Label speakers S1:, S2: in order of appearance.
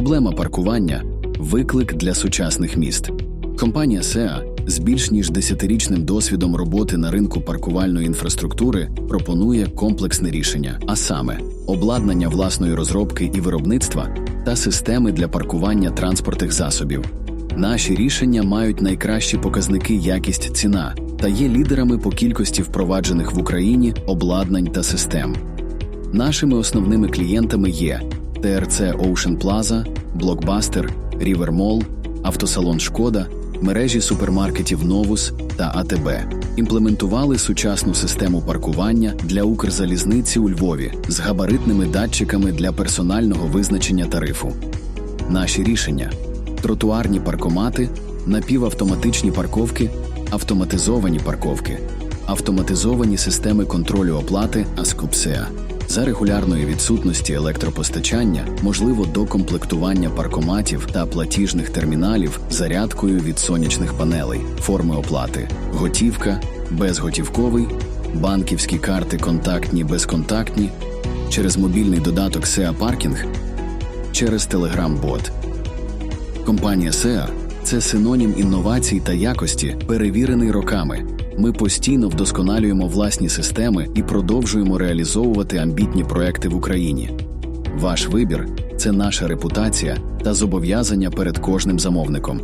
S1: Проблема паркування виклик для сучасних міст. Компанія SEA з більш ніж десятирічним досвідом роботи на ринку паркувальної інфраструктури пропонує комплексне рішення, а саме обладнання власної розробки і виробництва та системи для паркування транспортних засобів. Наші рішення мають найкращі показники якість ціна та є лідерами по кількості впроваджених в Україні обладнань та систем. Нашими основними клієнтами є ТРЦ Plaza, Blockbuster, River Mall, автосалон Шкода, мережі супермаркетів Новус та АТБ. Імплементували сучасну систему паркування для Укрзалізниці у Львові з габаритними датчиками для персонального визначення тарифу. Наші рішення: тротуарні паркомати, напівавтоматичні парковки, автоматизовані парковки, автоматизовані системи контролю оплати Аскупсеа. За регулярної відсутності електропостачання можливо докомплектування паркоматів та платіжних терміналів зарядкою від сонячних панелей, форми оплати, готівка, безготівковий, банківські карти контактні, безконтактні, через мобільний додаток SEA Parking, через Telegram-бот. Компанія SEA – це синонім інновацій та якості, перевірений роками. Ми постійно вдосконалюємо власні системи і продовжуємо реалізовувати амбітні проекти в Україні. Ваш вибір це наша репутація та зобов'язання перед кожним замовником.